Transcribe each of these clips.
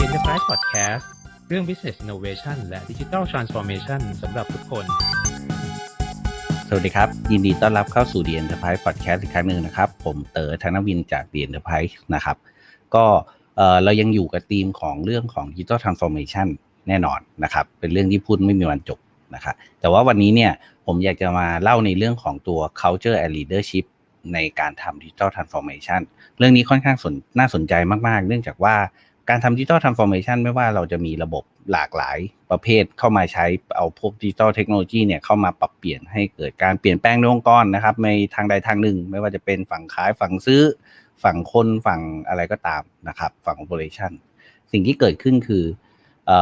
The Enterprise Podcast เรื่อง Business Innovation และ Digital Transformation สำหรับทุกคน สวัสดีครับ ยินดีต้อนรับเข้าสู่ The Enterprise Podcast อีกครั้งหนึ่งนะครับ ผมเต๋อธนวินจาก The Enterprise นะครับ ก็เออเรายังอยู่กับธีมของเรื่องของ Digital Transformation แน่นอนนะครับ เป็นเรื่องที่พูดไม่มีวันจบนะครับแต่ว่าวันนี้เนี่ยผมอยากจะมาเล่าในเรื่องของตัว culture and leadership ในการทำ Digital Transformation เรื่องนี้ค่อนข้างสนน่าสนใจมาก ๆ เนื่องจากว่า การทำ Digital Transformation ไม่ว่าเราจะมีระบบหลากหลายประเภทเข้ามาใช้เอาพวก Digital Technology เนี่ยเข้ามาปรับเปลี่ยนให้เกิดการเปลี่ยนแปลงในองค์กรนะครับในทางใดทางหนึ่ง ไม่ว่าจะเป็นฝั่งขายฝั่งซื้อ ฝั่งคนฝั่งอะไรก็ตามนะครับฝั่ง Operation สิ่งที่เกิดขึ้นคืออ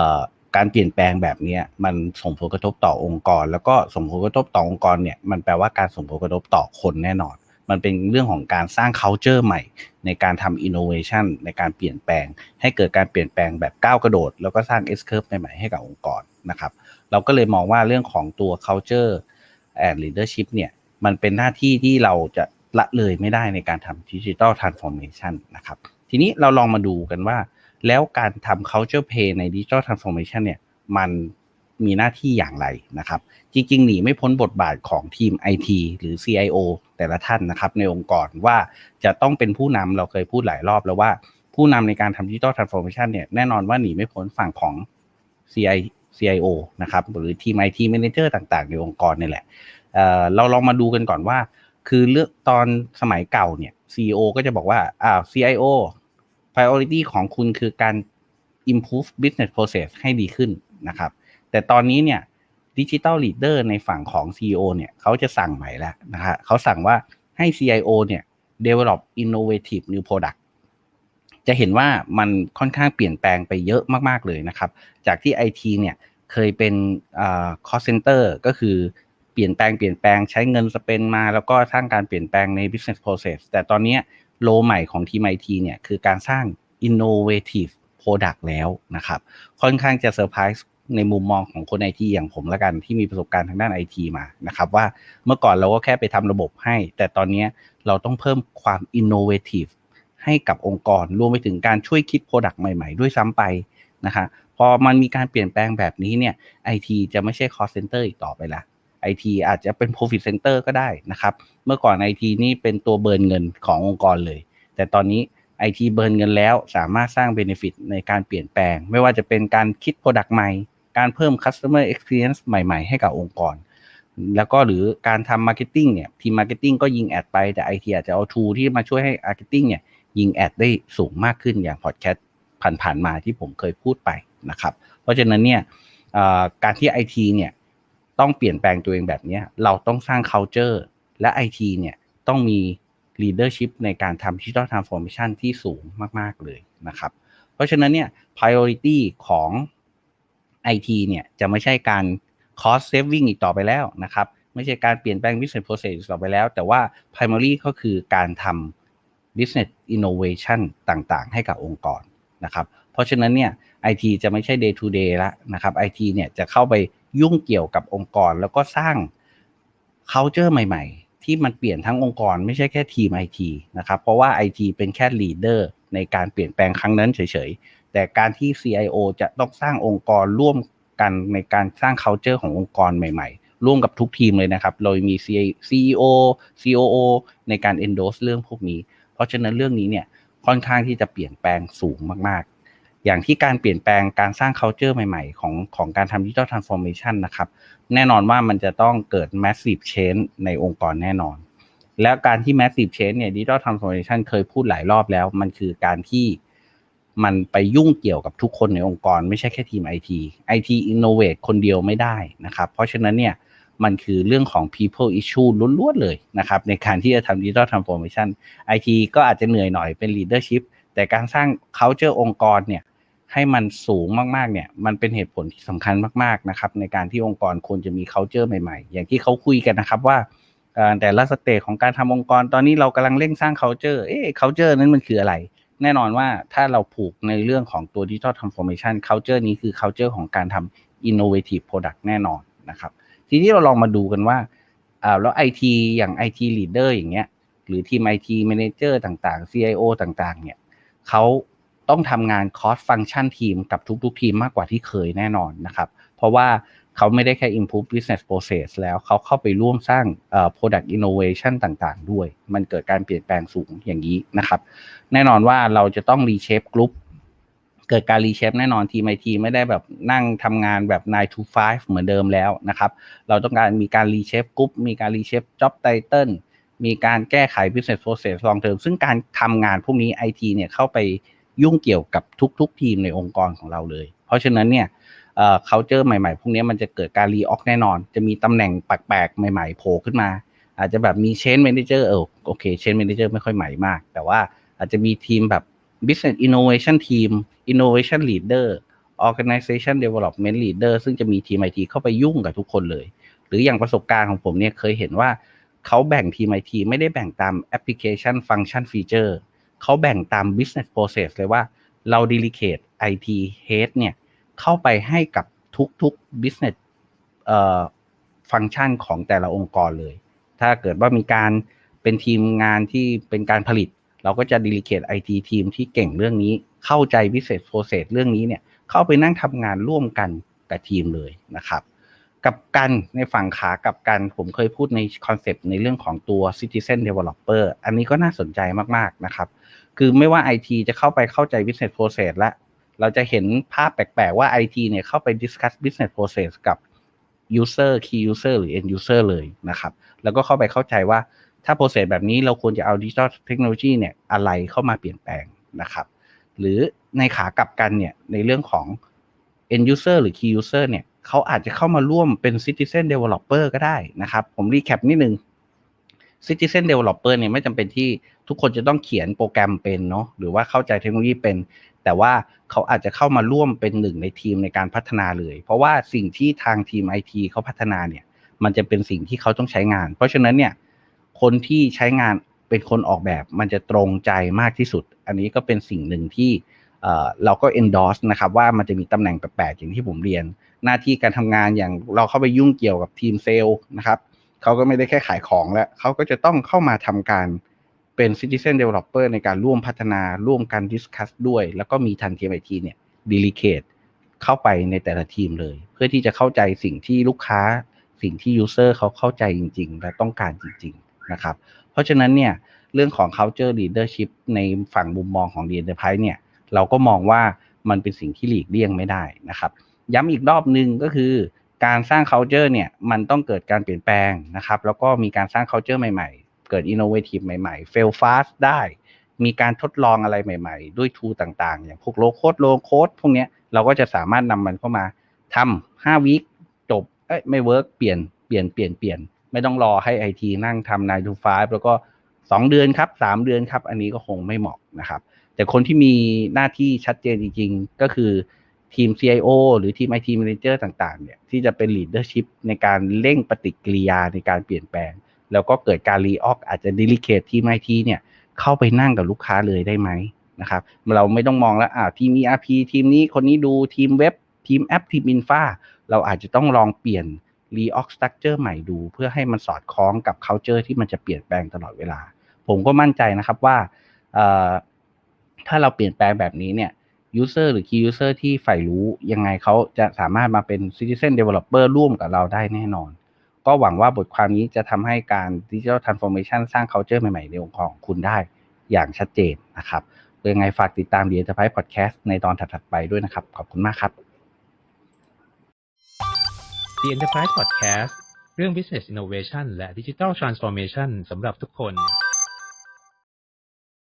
การเปลี่ยนแปลงแบบนี้มันส่งผลกระทบต่อองค์กร แล้วก็ส่งผลกระทบต่อองค์กรเนี่ยมันแปลว่าการส่งผลกระทบต่อคนแน่นอน มันเป็นเรื่องของการสร้าง culture ใหม่ ในการทำ innovation ในการเปลี่ยนแปลง ให้เกิดการเปลี่ยนแปลงแบบก้าวกระโดด แล้วก็สร้าง S curve ใหม่ๆให้กับองค์กรนะครับ เราก็เลยมองว่าเรื่องของตัว culture and leadership เนี่ยมันเป็นหน้าที่ที่เราจะละเลยไม่ได้ในการทำ digital transformation นะครับ ทีนี้เราลองมาดูกันว่า แล้วการทำ culture play ใน digital transformation เนี่ยมัน มีหน้าที่อย่างไรนะครับ จริงๆ หนีไม่พ้นบทบาทของทีม IT หรือ CIO แต่ละท่านนะครับ ในองค์กรว่าจะต้องเป็นผู้นำเราเคยพูดหลายรอบแล้วว่า ผู้นำในการทำ digital transformation เนี่ยแน่นอนว่าหนีไม่พ้นฝั่งของ CI CIO นะครับหรือทีม IT manager ต่างๆ ในองค์กรนี่แหละเเราลองมาดูกันก่อนว่า คือเลือกตอนสมัยเก่าเนี่ย CEO ก็จะบอกว่าอ่า CIO priority ของคุณคือการ improve business process ให้ดีขึ้นนะครับ แต่ตอนนี้เนี่ยดิจิ t a ลลีดเดอร์ในฝั่งของ CEO เนี่ยเขาจะสั่งใหม่แล้วนะฮะเขาสั่งว่าให้ CIO เนี่ย develop innovative new product จะเห็นว่ามันค่อนข้างเปลี่ยนแปลงไปเยอะมากๆเลยนะครับ จากที่ IT เนี่ยเคยเป็นอ่า cost center ก็คือเปลี่ยนแปลงเปลี่ยนแปลงใช้เงินสเปนมา แล้วก็สร้างการเปลี่ยนแปลงใน business process แต่ตอนนี้โลใหม่ของทีม IT เนี่ยคือการสร้าง innovative product แล้วนะครับ ค่อนข้างจะเซอร์ไพรส์ ในมุมมองของคนไอทีอย่างผมละกันที่มีประสบการณ์ทางด้านไอทีมานะครับว่าเมื่อก่อนเราก็แค่ไปทำระบบให้ แต่ตอนนี้เราต้องเพิ่มความอินโนเวทีฟให้กับองค์กรรวมไปถึงการช่วยคิดโปรดักต์ใหม่ๆ ด้วยซ้ำไปนะคะพอมันมีการเปลี่ยนแปลงแบบนี้เนี่ยไอทีจะไม่ใช่ cost center อีกต่อไปละไอทีอาจจะเป็น profit center ก็ได้นะครับ เมื่อก่อนไอทีนี่เป็นตัวเบิร์นเงินขององค์กรเลย แต่ตอนนี้ไอทีเบิร์นเงินแล้วสามารถสร้าง benefit ในการเปลี่ยนแปลง ไม่ว่าจะเป็นการคิด product ใหม่ การเพิ่ม customer experience ใหม่ๆ ให้กับองค์กร แล้วก็หรือการทำ marketing เนี่ย ทีม marketing ก็ยิงแอดไปแต่ IT อาจจะเอา tool ที่มาช่วยให้ marketing เนี่ย ยิงแอดได้สูงมากขึ้นอย่าง podcast ผ่านๆมาที่ผมเคยพูดไปนะครับ เพราะฉะนั้นเนี่ยการที่ IT เนี่ยต้องเปลี่ยนแปลงตัวเองแบบนี้เราต้องสร้าง culture และ IT เนี่ยต้องมี leadership ในการทำ digital transformation ที่สูงมาก ๆ เลยนะครับ เพราะฉะนั้นเนี่ย priority ของ IT เนี่ยจะไม่ใช่การ cost saving อีกต่อไปแล้วนะครับ ไม่ใช่การเปลี่ยนแปลง business process อีกต่อไปแล้ว แต่ว่า primary ก็คือการทำ business innovation ต่างๆ ให้กับองค์กรนะครับ เพราะฉะนั้นเนี่ย IT จะไม่ใช่ day to day ละนะครับ IT เนี่ยจะเข้าไปยุ่งเกี่ยวกับองค์กร แล้วก็สร้าง culture ใหม่ ๆ ที่มันเปลี่ยนทั้งองค์กร ไม่ใช่แค่ทีม IT นะครับ เพราะว่า IT เป็นแค่ leader ในการเปลี่ยนแปลงครั้งนั้นเฉยๆ แต่การที่ CIO จะต้องสร้างองค์กรร่วมกันในการสร้าง culture ขององค์กรใหม่ๆ ร่วมกับทุกทีมเลยนะครับโดยมี CEO COO ในการ endorse เรื่องพวกนี้ เพราะฉะนั้นเรื่องนี้เนี่ยค่อนข้างที่จะเปลี่ยนแปลงสูงมากๆ อย่างที่การเปลี่ยนแปลงการสร้าง culture ใหม่ๆ ของของการทำ digital transformation นะครับ แน่นอนว่ามันจะต้องเกิด massive change ในองค์กรแน่นอน แล้วการที่ massive change เนี่ย digital transformation เคยพูดหลายรอบแล้ว มันคือการที่ มันไปยุ่งเกี่ยวกับทุกคนในองค์กร ไม่ใช่แค่ทีม IT IT innovate คนเดียวไม่ได้นะครับ เพราะฉะนั้นเนี่ยมันคือเรื่องของ people issue ล้วนๆเลยนะครับ ในการที่จะทำ digital transformation IT ก็อาจจะเหนื่อยหน่อยเป็น leadership แต่การสร้าง culture องค์กรเนี่ยให้มันสูงมากๆเนี่ยมันเป็นเหตุผลที่สำคัญมากๆนะครับในการที่องค์กรควรจะมี culture ใหม่ๆ อย่างที่เขาคุยกันนะครับว่าแต่ละสเตจของการทำองค์กรตอนนี้เรากำลังเร่งสร้าง culture เอ๊ะ culture นั้นมันคืออะไร แน่นอนว่าถ้าเราผูกในเรื่องของตัว digital transformation culture นี้คือ culture ของการทำ innovative product แน่นอนนะครับ ทีนี้เราลองมาดูกันว่าอ่าแล้ว IT อย่าง IT leader อย่างเงี้ย หรือทีม IT manager ต่างๆ CIO ต่างๆ เนี่ยเขาต้องทำงาน cross function ทีมกับทุกๆ ทีมมากกว่าที่เคยแน่นอนนะครับ เพราะว่า เขาไม่ได้แค่ improve business process แล้วเขาเข้าไปร่วมสร้าง product innovation ต่างๆ ด้วย มันเกิดการเปลี่ยนแปลงสูงอย่างนี้นะครับ แน่นอนว่าเราจะต้อง reshape group เกิดการ reshape แน่นอนทีมไอทีไม่ได้แบบนั่งทำงานแบบ 9 to 5 เหมือนเดิมแล้วนะครับ เราต้องการมีการ reshape group มีการ reshape job title มีการแก้ไข business process long term ซึ่งการทำงานพวกนี้ IT เนี่ยเข้าไปยุ่งเกี่ยวกับทุกๆ ทีมในองค์กรของเราเลย เพราะฉะนั้นเนี่ย เอ่อ culture ใหม่ๆ พวกนี้มันจะเกิดการ reorg แน่นอน จะมีตำแหน่งแปลกๆ ใหม่ๆ โผล่ขึ้นมา อาจจะแบบมี change manager เออโอเค change manager ไม่ค่อยใหม่มาก แต่ว่าอาจจะมีทีมแบบ business innovation team innovation leader organization development leader ซึ่งจะมีทีม IT เข้าไปยุ่งกับทุกคนเลย หรืออย่างประสบการณ์ของผมเนี่ยเคยเห็นว่าเขาแบ่งทีม IT ไม่ได้แบ่งตาม application function feature เขาแบ่งตาม business process เลยว่าเรา delegate IT head เนี่ย เข้าไปให้กับทุกๆ business เอ่อฟังก์ชันของแต่ละองค์กรเลย ถ้าเกิดว่ามีการเป็นทีมงานที่เป็นการผลิต เราก็จะ delegate IT ทีมที่เก่งเรื่องนี้ เข้าใจ business process เรื่องนี้เนี่ย เข้าไปนั่งทำงานร่วมกันกับทีมเลยนะครับ กับกันในฝั่งขากับกันผมเคยพูดในคอนเซปต์ในเรื่องของตัว Citizen Developer อันนี้ก็น่าสนใจมากๆนะครับ คือไม่ว่า IT จะเข้าไปเข้าใจ business process และ เราจะเห็นภาพแปลกๆว่า IT เนี่ยเข้าไป discuss business process กับ user key user หรือ end user เลยนะครับ แล้วก็เข้าไปเข้าใจว่าถ้า process แบบนี้เราควรจะเอา digital technology เนี่ยอะไรเข้ามาเปลี่ยนแปลงนะครับ หรือในขากลับกันเนี่ยในเรื่องของ end user หรือ key user เนี่ยเขาอาจจะเข้ามาร่วมเป็น citizen developer ก็ได้นะครับ ผมรีแคปนิดนึง citizen developer เนี่ยไม่จำเป็นที่ทุกคนจะต้องเขียนโปรแกรมเป็นเนาะหรือว่าเข้าใจเทคโนโลยีเป็นแต่ว่าเขาอาจจะเข้ามาร่วมเป็นหนึ่งในทีมในการพัฒนาเลย เพราะว่าสิ่งที่ทางทีม IT เขาพัฒนาเนี่ย มันจะเป็นสิ่งที่เขาต้องใช้งาน เพราะฉะนั้นเนี่ย คนที่ใช้งานเป็นคนออกแบบ มันจะตรงใจมากที่สุด อันนี้ก็เป็นสิ่งหนึ่งที่เอ่อเราก็ endorse นะครับว่ามันจะมีตำแหน่งแปลกๆอย่างที่ผมเรียน หน้าที่การทำงานอย่างเราเข้าไปยุ่งเกี่ยวกับทีมเซลล์นะครับเขาก็ไม่ได้แค่ขายของแล้วเขาก็จะต้องเข้ามาทำการ เป็น citizen developer ในการร่วมพัฒนาร่วมกัน discuss ด้วย แล้วก็มีทันทีไอทีเนี่ย delegate เข้าไปในแต่ละทีมเลย เพื่อที่จะเข้าใจสิ่งที่ลูกค้า สิ่งที่ user เขาเข้าใจจริง ๆ และต้องการจริง ๆ นะครับ เพราะฉะนั้นเนี่ยเรื่องของ culture leadership ในฝั่งมุมมองของ The Enterprise เนี่ยเราก็มองว่ามันเป็นสิ่งที่หลีกเลี่ยงไม่ได้นะครับ ย้ำอีกรอบหนึ่งก็คือการสร้าง culture เนี่ยมันต้องเกิดการเปลี่ยนแปลงนะครับ แล้วก็มีการสร้าง culture ใหม่ ๆ เกิด innovative ใหม่ๆ fail fast ได้ มีการทดลองอะไรใหม่ๆ ด้วย tool ต่างๆ อย่างพวก low code low code พวกเนี้ยเราก็จะสามารถนำมันเข้ามาทำ5วิจบเอ้ยไม่เวิร์กเปลี่ยนเปลี่ยนเปลี่ยนเปลี่ยนไม่ต้องรอให้ IT นั่งทำ9 to 5แล้วก็2เดือนครับ3เดือนครับ อันนี้ก็คงไม่เหมาะนะครับ แต่คนที่มีหน้าที่ชัดเจนจริง ๆ ก็คือทีม CIO หรือทีม IT Manager ต่าง ๆ เนี่ย ที่จะเป็น leadership ในการเร่งปฏิกิริยาในการเปลี่ยนแปลง แล้วก็เกิดการรีออกอาจจะ delegate ทีม IT เนี่ยเข้าไปนั่งกับลูกค้าเลยได้ไหมนะครับเราไม่ต้องมองแล้วอ่าทีม ERP ทีมนี้คนนี้ดูทีมเว็บทีมแอปทีมอินฟาเราอาจจะต้องลองเปลี่ยน reorg structure ใหม่ดู เพื่อให้มันสอดคล้องกับ culture ที่มันจะเปลี่ยนแปลงตลอดเวลา ผมก็มั่นใจนะครับว่าถ้าเราเปลี่ยนแปลงแบบนี้เนี่ย user หรือ key user ที่ใฝ่รู้ยังไงเขาจะสามารถมาเป็น citizen developer ร่วมกับเราได้แน่นอน ก็หวังว่าบทความนี้จะทำให้การ digital transformation สร้าง culture ใหม่ๆ ในองค์กรของคุณได้อย่างชัดเจนนะครับยังไงฝากติดตาม The Enterprise Podcast ในตอนถัดๆไปด้วยนะครับ ขอบคุณมากครับ The Enterprise Podcast เรื่อง Business Innovation และ Digital Transformation สำหรับทุกคน